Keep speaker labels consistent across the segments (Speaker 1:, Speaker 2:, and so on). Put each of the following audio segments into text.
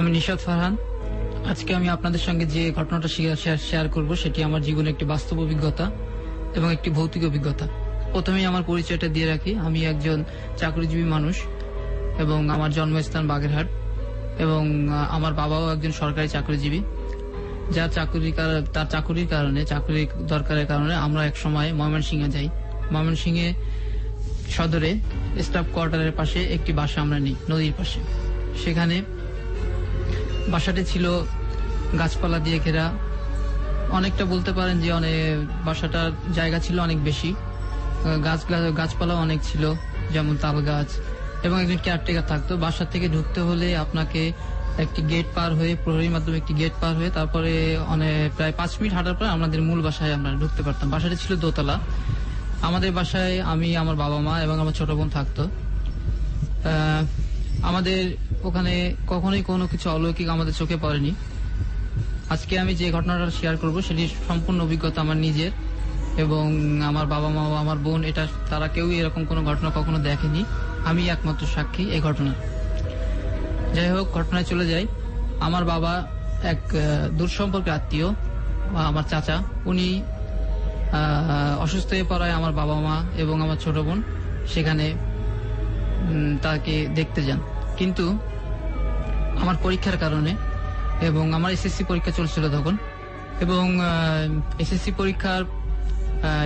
Speaker 1: আমি নিশাদ ফারহান। আজকে আমি আপনাদের সঙ্গে যে ঘটনাটা শেয়ার করব, সেটি আমার জীবনে একটি বাস্তব অভিজ্ঞতা এবং একটি ভৌতিক অভিজ্ঞতা। প্রথমেই আমার পরিচয়টা দিয়ে রাখি। আমি একজন চাকরিজীবী মানুষ এবং আমার জন্মস্থান বাগেরহাট এবং আমার বাবাও একজন সরকারি চাকরিজীবী। যার চাকরি তার চাকরির কারণে চাকরি দরকারের কারণে আমরা এক সময় ময়মনসিংহে যাই। ময়মনসিংহে সদরে স্টাফ কোয়ার্টারের পাশে একটি বাসা আমরা নিই, নদীর পাশে। সেখানে বাসাটি ছিল গাছপালা দিয়ে ঘেরা। অনেকটা বলতে পারেন যে অনেক বাসাটার জায়গা ছিল অনেক বেশি। গাছ গাছপালা অনেক ছিল, যেমন তাল গাছ। এবং একজন কেয়ারটেকার থাকতো। বাসা থেকে ঢুকতে হলে আপনাকে একটি গেট পার হয়ে প্রহরীর মাধ্যমে একটি গেট পার হয়ে তারপরে অনেক প্রায় পাঁচ মিনিট হাঁটার পর আমাদের মূল বাসায় আমরা ঢুকতে পারতাম। বাসাটি ছিল দোতলা। আমাদের বাসায় আমি, আমার বাবা মা এবং আমার ছোট বোন থাকতো। আমাদের ওখানে কখনোই কোনো কিছু অলৌকিক আমাদের চোখে পড়েনি। আজকে আমি যে ঘটনাটা শেয়ার করব, সেটি সম্পূর্ণ অভিজ্ঞতা আমার নিজের এবং আমার বাবা মা ও আমার বোন, এটা তারা কেউই এরকম কোনো ঘটনা কখনো দেখেনি। আমি একমাত্র সাক্ষী এই ঘটনার। যাই হোক, ঘটনায় চলে যাই। আমার বাবা এক দূর সম্পর্কে আত্মীয় আমার চাচা। উনি অসুস্থ হয়ে পড়ায় আমার বাবা মা এবং আমার ছোট বোন। সেখানে তাকে দেখতে যান। কিন্তু আমার পরীক্ষার কারণে এবং আমার এসএসসি পরীক্ষা চলছিল তখন এবং এসএসসি পরীক্ষার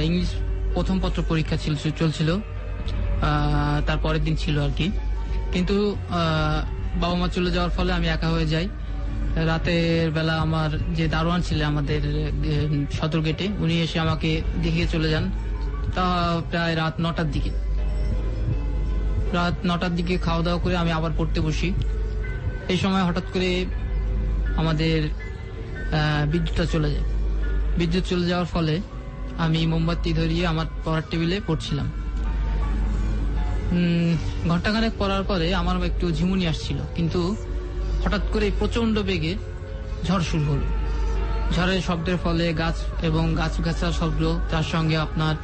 Speaker 1: ইংলিশ প্রথম পত্র পরীক্ষা ছিল, চলছিল তার পরের দিন ছিল আর কি। কিন্তু বাবা মা চলে যাওয়ার ফলে আমি একা হয়ে যাই। রাতের বেলা আমার যে দারোয়ান ছিলেন আমাদের সদর গেটে, উনি এসে আমাকে দেখিয়ে চলে যান। তা প্রায় রাত নটার দিকে। রাত নটার দিকে খাওয়া দাওয়া করে আমি আবার পড়তে বসি। এই সময় হঠাৎ করে আমাদের বিদ্যুৎটা চলে যায়। বিদ্যুৎ চলে যাওয়ার ফলে আমি মোমবাতি ধরিয়ে আমার পড়ার টেবিলে পড়ছিলাম। ঘন্টাখানেক পড়ার পরে আমার একটু ঝিমুনি আসছিল, কিন্তু হঠাৎ করে প্রচণ্ড বেগে ঝড় শুরু হলো। ঝড়ের শব্দের ফলে গাছ এবং গাছ গাছার শব্দ, তার সঙ্গে আপনার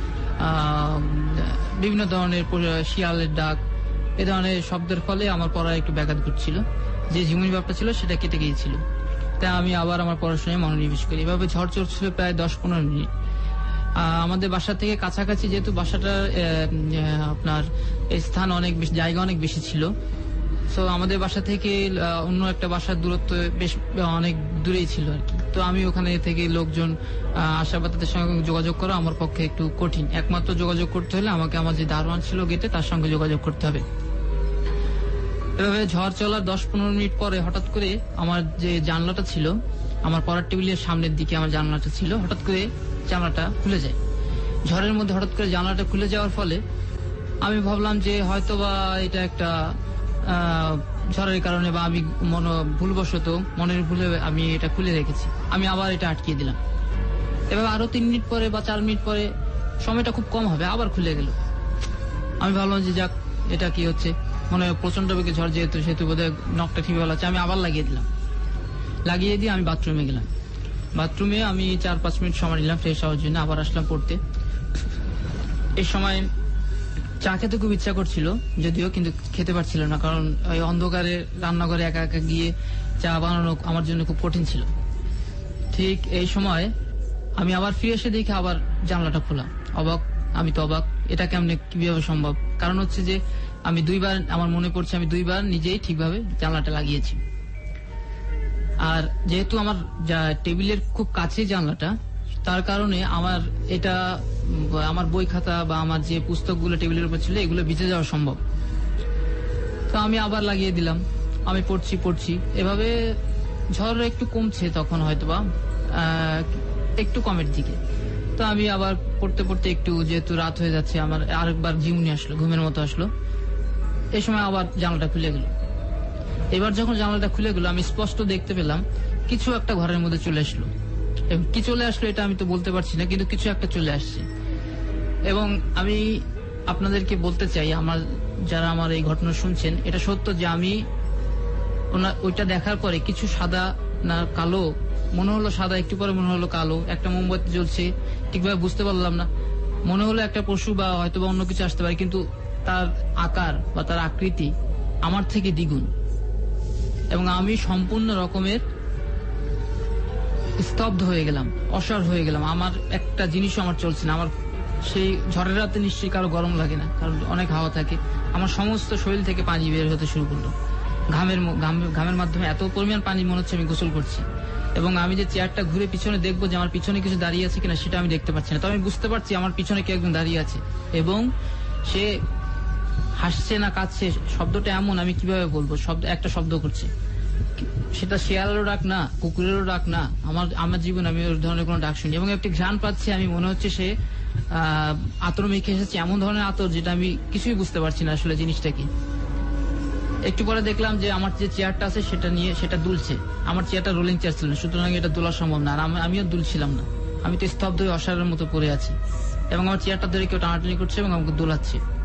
Speaker 1: বিভিন্ন ধরনের শিয়ালের ডাক এ ধরনের শব্দের ফলে আমার পড়ায় একটু ব্যাঘাত ঘটছিল। যে ঝিমুনি ব্যাপারটা ছিল সেটা কেটে গিয়েছিল। তাই আমি আবার আমার পড়াশোনায় মনোনিবেশ করি। এভাবে ঝড় চলছিল প্রায় দশ পনেরো মিনিট। আমাদের বাসা থেকে কাছাকাছি যেহেতু আহ, আপনার স্থান অনেক বেশি জায়গা অনেক বেশি ছিল। সো আমাদের বাসা থেকে অন্য একটা বাসার দূরত্ব বেশ অনেক দূরেই ছিল আর কি। তো আমি ওখানে থেকে লোকজন আসা সঙ্গে যোগাযোগ করা আমার পক্ষে একটু কঠিন। একমাত্র যোগাযোগ করতে হলে আমাকে আমার যে দারোয়ান ছিল গেটে তার সঙ্গে যোগাযোগ করতে হবে। এভাবে ঝড় চলার দশ পনেরো মিনিট পরে হঠাৎ করে আমার যে জানলাটা ছিল, আমার পড়ার টেবিলের সামনের দিকে আমার জানলাটা ছিল, হঠাৎ করে জানলাটা খুলে যায়। ঝড়ের মধ্যে হঠাৎ করে জানলাটা খুলে যাওয়ার ফলে আমি ভাবলাম যে হয়তো বা এটা একটা ঝড়ের কারণে বা আমি মন, ভুলবশত মনের ভুলে আমি এটা খুলে রেখেছি। আমি আবার এটা আটকিয়ে দিলাম। এভাবে আরও তিন মিনিট পরে বা চার মিনিট পরে সময়টা খুব কম হবে, আবার খুলে গেল। আমি ভাবলাম যে যাক, এটা কি হচ্ছে? মনে হয় প্রচণ্ড বেগে ঝড় যেহেতু, সেহেতু বোধহয় নখটা ঠিক ভালো আমি আবার লাগিয়ে দিলাম। লাগিয়ে দিয়ে আমি বাথরুমে গেলাম। বাথরুমে আমি চার পাঁচ মিনিট সময় নিলাম ফ্রেশ হওয়ার জন্য। আবার আসলাম পড়তে। এই সময় চা খেতে খুব ইচ্ছা করছিল, যদিও কিন্তু খেতে পারছিল না, কারণ ওই অন্ধকারে রান্নাঘরে একা একা গিয়ে চা বানানো আমার জন্য খুব কঠিন ছিল। ঠিক এই সময় আমি আবার ফিরে এসে দেখি আবার জানলাটা খোলা। অবাক, আমি তো অবাক, এটা কেমনে, কীভাবে সম্ভব? কারণ হচ্ছে যে আমি দুইবার, আমার মনে পড়ছে আমি দুইবার নিজেই ঠিকভাবে জানলাটা লাগিয়েছি। আর যেহেতু আমার টেবিলের খুব কাছে জানলাটা, তার কারণে আমার এটা, আমার বই খাতা বা আমার যে পুস্তকগুলো টেবিলের উপর ছিল, এগুলো ভিজে যাওয়া সম্ভব। তো আমি আবার লাগিয়ে দিলাম। আমি পড়ছি পড়ছি। এভাবে ঝড় একটু কমছে তখন হয়তোবা একটু কমের দিকে। তো আমি আবার পড়তে পড়তে একটু যেহেতু রাত হয়ে যাচ্ছে, আমার আরেকবার ঝিমুনি আসলো, ঘুমের মতো আসলো। এই সময় আবার জানলাটা খুলে গেল। এবার যখন জানলাটা খুলে গেল, আমি স্পষ্ট দেখতে পেলাম, কিছু একটা ঘরের মধ্যে চলে আসলো। এবং কি চলে আসলো এটা আমি তো বলতে পারছি না, কিন্তু কিছু একটা চলে আসছে। এবং আমি আপনাদেরকে বলতে চাই, আমার যারা আমার এই ঘটনা শুনছেন, এটা সত্য যে আমি ওইটা দেখার পরে কিছু সাদা না কালো, মনে হলো সাদা, একটু পরে মনে হলো কালো, একটা মোমবাতি জ্বলছে, ঠিকভাবে বুঝতে পারলাম না। মনে হলো একটা পশু বা হয়তো বা অন্য কিছু আসতে পারে, কিন্তু তার আকার বা তার আকৃতি আমার থেকে দ্বিগুণ। এবং আমি সম্পূর্ণ রকমের স্তব্ধ হয়ে গেলাম, অসার হয়ে গেলাম। আমার একটা জিনিসও আমার চলছে না। আমার সেই ঝড়ের রাতে নিশ্চয়ই কারও গরম লাগে না, কারণ অনেক হাওয়া থাকে। আমার সমস্ত শরীর থেকে পানি বের হতে শুরু করল। ঘামের ঘামের মাধ্যমে এত পরিমাণ পানি মনে হচ্ছে আমি গোসল করছি। এবং আমি যে চেয়ারটা ঘুরে পিছনে দেখব যে আমার পিছনে কিছু দাঁড়িয়ে আছে কিনা, সেটা আমি দেখতে পাচ্ছি না। তো আমি বুঝতে পারছি আমার পিছনে কেউ একজন দাঁড়িয়ে আছে। এবং সে হাসছে না কাঁদছে, শব্দটা এমন, আমি কীভাবে বলব? শব্দ, একটা শব্দ করছে। সেটা শেয়ালেরও ডাক না, কুকুরেরও ডাক না। আমার আমার জীবন আমি ওই ধরনের কোনো ডাক শুনি এবং একটি ঘ্রাণ পাচ্ছি, আমি মনে হচ্ছে সে আতর মেখে এসেছে। এমন ধরনের আতর যেটা আমি কিছুই বুঝতে পারছি না আসলে জিনিসটা কি একটু পরে দেখলাম যে আমার যে চেয়ারটা আছে, সেটা নিয়ে, সেটা দুলছে। আমার চেয়ারটা রোলিং চেয়ার ছিল না, সুতরাং এটা দোলা সম্ভব না। আর আমি- আমিও দুলছিলাম না। আমি তো স্তব্ধ অসারের মতো পড়ে আছি। এবং আমার চেয়ারটা ধরে কেউ টানাটানি করছে এবং আমাকে দোলাচ্ছে।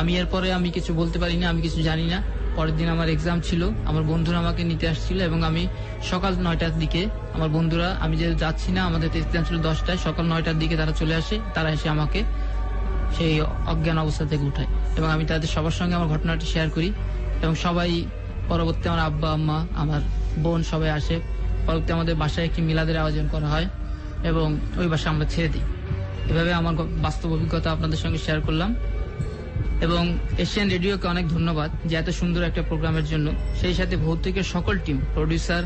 Speaker 1: আমি এরপরে আমি কিছু বলতে পারি না আমি কিছু জানি না। পরের দিন আমার এক্সাম ছিল, আমার বন্ধুরা আমাকে নিতে আসছিল এবং আমি সকাল নয়টার দিকে আমার বন্ধুরা, আমি যে যাচ্ছি না, আমাদের এক্সাম ছিল দশটায়, সকাল নয়টার দিকে তারা চলে আসে, তারা এসে আমাকে সেই অজ্ঞান অবস্থা থেকে উঠায় এবং আমি তাদের সবার সঙ্গে আমার ঘটনাটি শেয়ার করি এবং সবাই পরবর্তী আমার আব্বা, আম্মা, আমার বোন সবাই আসে। পরবর্তী আমাদের বাসায় একটি মিলাদের আয়োজন করা হয় এবং ওই বাসায় আমরা ছেড়ে দিই। এভাবে আমার বাস্তব অভিজ্ঞতা আপনাদের সঙ্গে শেয়ার করলাম। এবং এশিয়ান রেডিওকে অনেক ধন্যবাদ যে এত সুন্দর একটা প্রোগ্রামের জন্য। সেই সাথে ভৌতিকের সকল টিম প্রডিউসার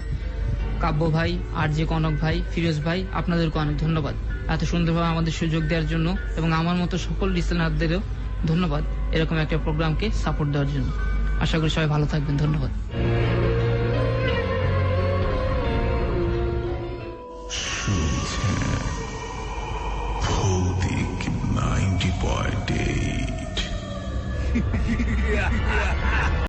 Speaker 1: কাব্য ভাই, আর যে কনক ভাই, ফিরোজ ভাই, আপনাদেরকে অনেক ধন্যবাদ। এত সুন্দরভাবে আমাদের সুযোগ দেওয়ার জন্য এবং আমার মতো সকল লিসেনারদেরও ধন্যবাদ এরকম একটা প্রোগ্রামকে সাপোর্ট দেওয়ার জন্য। আশা করি সবাই ভালো থাকবেন। ধন্যবাদ।